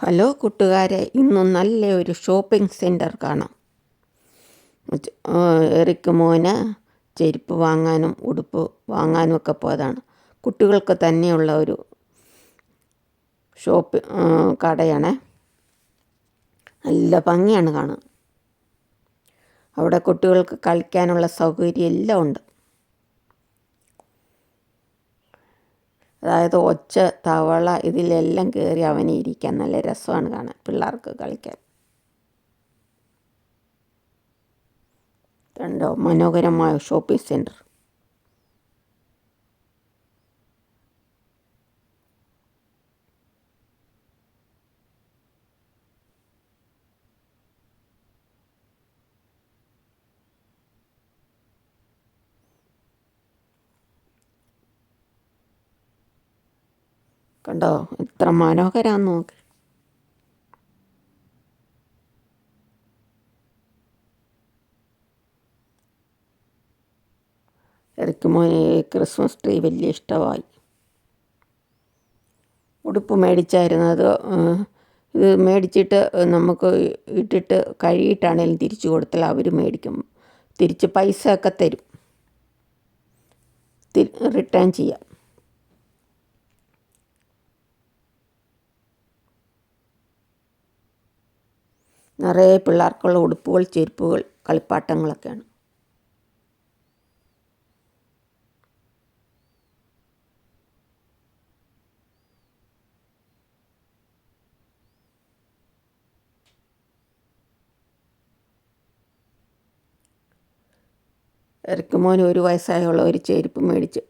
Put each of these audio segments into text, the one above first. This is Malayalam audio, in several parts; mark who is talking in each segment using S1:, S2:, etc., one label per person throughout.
S1: ഹലോ കൂട്ടുകാരെ ഇന്നും നല്ല ഒരു ഷോപ്പിംഗ് സെന്റർ കാണാം. എറിക്ക് മോന് ചെരുപ്പ് വാങ്ങാനും ഉടുപ്പ് വാങ്ങാനും ഒക്കെ പോയതാണ്. കുട്ടികൾക്ക് തന്നെയുള്ള ഒരു ഷോപ്പ് കടയാണ്. നല്ല ഭംഗിയാണ് കാണാൻ. അവിടെ കുട്ടികൾക്ക് കളിക്കാനുള്ള സൗകര്യം എല്ലാം ഉണ്ട്. അതായത് ഒച്ച തവള ഇതിലെല്ലാം കയറി അവനെ ഇരിക്കാൻ നല്ല രസമാണ് കാണാൻ പിള്ളേർക്ക് കളിക്കാൻ. കണ്ടോ? മനോഹരമായ ഷോപ്പിംഗ് സെന്റർ കണ്ടോ? എത്ര മനോഹരാന്ന് നോക്ക്. ഇടയ്ക്ക് മോനെ ക്രിസ്മസ് ട്രീ വലിയ ഇഷ്ടമായി. ഉടുപ്പ് മേടിച്ചായിരുന്നു. അത് ഇത് മേടിച്ചിട്ട് നമുക്ക് ഇട്ടിട്ട് കഴുകിയിട്ടാണേലും തിരിച്ചു കൊടുത്താൽ അവർ മേടിക്കും. തിരിച്ച് പൈസ ഒക്കെ തരും. റിട്ടേൺ ചെയ്യാം നിറയെ പിള്ളേർക്കുള്ള ഉടുപ്പുകൾ ചെരുപ്പുകൾ കളിപ്പാട്ടങ്ങളൊക്കെയാണ്. എറിക്കുമോന് ഒരു വയസ്സായുള്ള ഒരു ചെരുപ്പ് മേടിച്ച്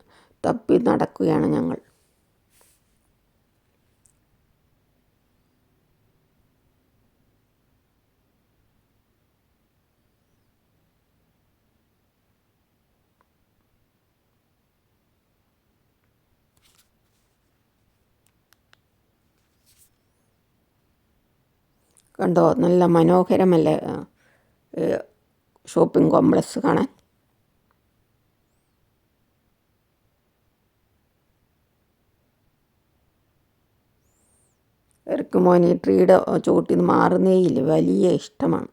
S1: തപ്പി നടക്കുകയാണ് ഞങ്ങൾ. കണ്ടോ? നല്ല മനോഹരമല്ലേ? ഷോപ്പിംഗ് കോംപ്ലക്സ് കാണാൻ. എറിക്കുമോൻ ട്രീയുടെ ചുവട്ടിൽ നിന്ന് മാറുന്നേയില്ല വലിയ ഇഷ്ടമാണ്.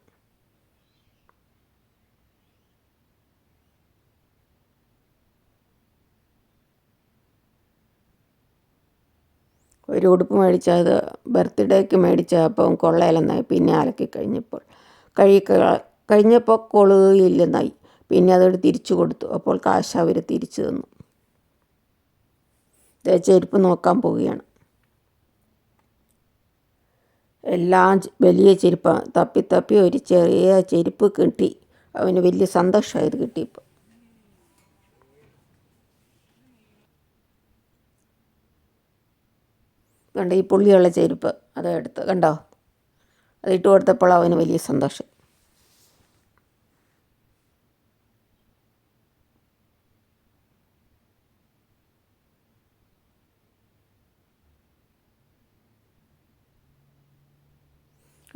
S1: ഒരു ഉടുപ്പ് മേടിച്ചത് അത് ബർത്ത്ഡേക്ക് മേടിച്ചപ്പം കൊള്ളയില്ലെന്നായി പിന്നെ അലക്കി കഴിഞ്ഞപ്പോൾ കഴുകി കഴിഞ്ഞപ്പോൾ കൊളുകയില്ലെന്നായി പിന്നെ അതോട് തിരിച്ചു കൊടുത്തു. അപ്പോൾ കാശ് അവർ തിരിച്ചു തന്നു. ചെരുപ്പ് നോക്കാൻ പോവുകയാണ്. എല്ലാം വലിയ ചെരുപ്പാണ്. തപ്പി തപ്പി ഒരു ചെറിയ ചെരുപ്പ് കിട്ടി. അവന് വലിയ സന്തോഷമായത് കിട്ടിയപ്പോൾ. കണ്ടോ ഈ പുള്ളിയുള്ള ചെരുപ്പ് അത് എടുത്ത് കണ്ടോ? അത് ഇട്ട് കൊടുത്തപ്പോൾ അവന് വലിയ സന്തോഷം.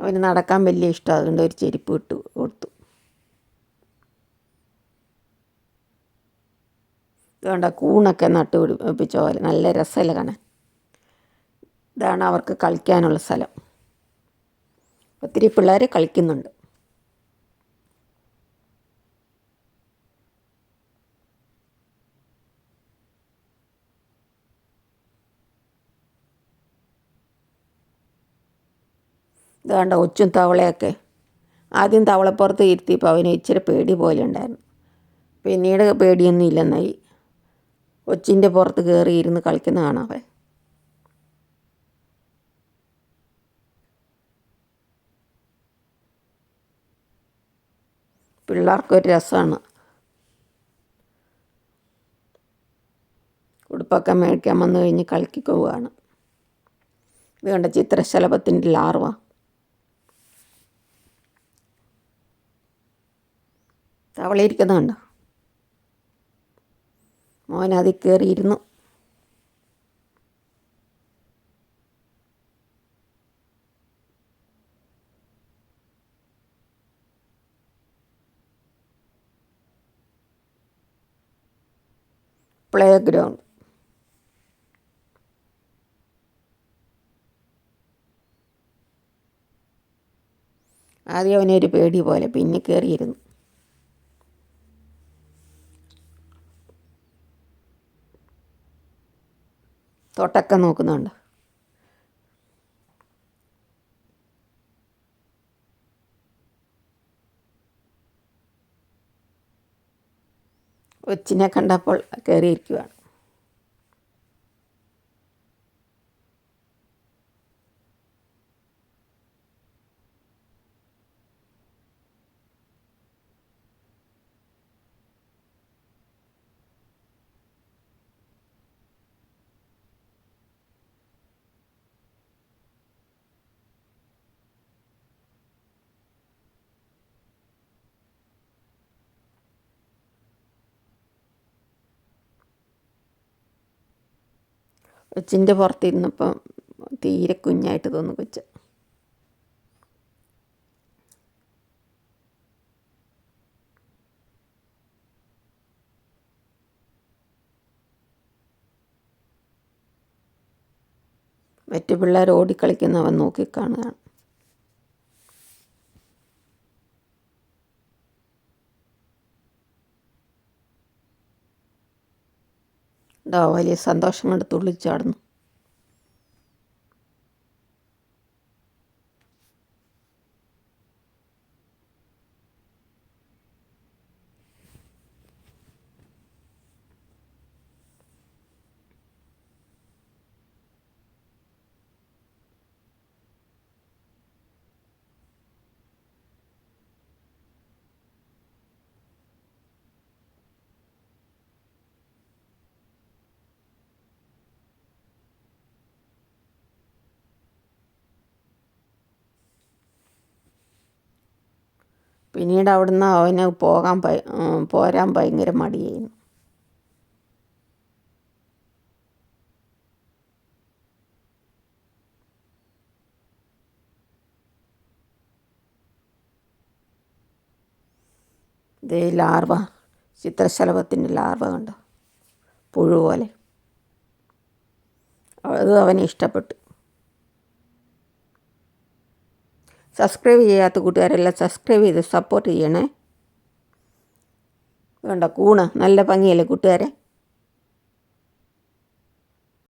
S1: അവന് നടക്കാൻ വലിയ ഇഷ്ടം അതുകൊണ്ട് ഒരു ചെരുപ്പ് ഇട്ടു കൊടുത്തു. വേണ്ട കൂണൊക്കെ നട്ട് പിടിപ്പിച്ച പോലെ നല്ല രസമല്ല കാണാൻ? ഇതാണ് അവർക്ക് കളിക്കാനുള്ള സ്ഥലം. ഒത്തിരി പിള്ളേർ കളിക്കുന്നുണ്ട്. ഇതാണ്ട ഒച്ചും തവളയൊക്കെ. ആദ്യം തവളപ്പുറത്ത് ഇരുത്തിയപ്പോൾ അവന് ഇച്ചിരി പേടി പോലെ ഉണ്ടായിരുന്നു. പിന്നീട് പേടിയൊന്നും ഇല്ലെന്നായി ഒച്ചിന്റെ പുറത്ത് കയറി ഇരുന്ന് കളിക്കുന്ന കാണാവേ പിള്ളേർക്കൊരു രസമാണ്. ഉടുപ്പൊക്കെ മേടിക്കാൻ വന്നു കഴിഞ്ഞ് കളിക്കുകയാണ് ഇത് കണ്ട ചിത്രശലഭത്തിന്റെ ലാർവ. തവളയിരിക്കുന്ന കണ്ടോ? മോൻ അതിൽ കയറിയിരുന്നു. പ്ലേ ഗ്രൗണ്ട് ആദ്യം അവനൊരു പേടി പോലെ പിന്നെ കയറിയിരുന്നു തൊട്ടൊക്കെ നോക്കുന്നുണ്ട്? കൊച്ചിനെ കണ്ടപ്പോൾ കയറിയിരിക്കുകയാണ് കൊച്ചിന്റെ പുറത്തിരുന്നപ്പം തീരെ കുഞ്ഞായിട്ട് തോന്നും കൊച്ച്. മറ്റു പിള്ളേർ ഓടിക്കളിക്കുന്നവൻ നോക്കിക്കാണുകയാണ് ഡോ വലിയ സന്തോഷം കൊണ്ട് തുള്ളിച്ചാടുന്നു പിന്നീട് അവിടുന്ന് അവന് പോകാൻ പോരാൻ ഭയങ്കര മടിയായിരുന്നു. ഇതേ ലാർവ ചിത്രശലഭത്തിന്റെ ലാർവ കണ്ടോ? പുഴു പോലെ. അത് അവന് ഇഷ്ടപ്പെട്ടു. സബ്സ്ക്രൈബ് ചെയ്യാത്ത കൂട്ടുകാരെല്ലാം സബ്സ്ക്രൈബ് ചെയ്ത് സപ്പോർട്ട് ചെയ്യണേ. വേണ്ട കൂണ്. നല്ല ഭംഗിയല്ലേ കൂട്ടുകാരെ?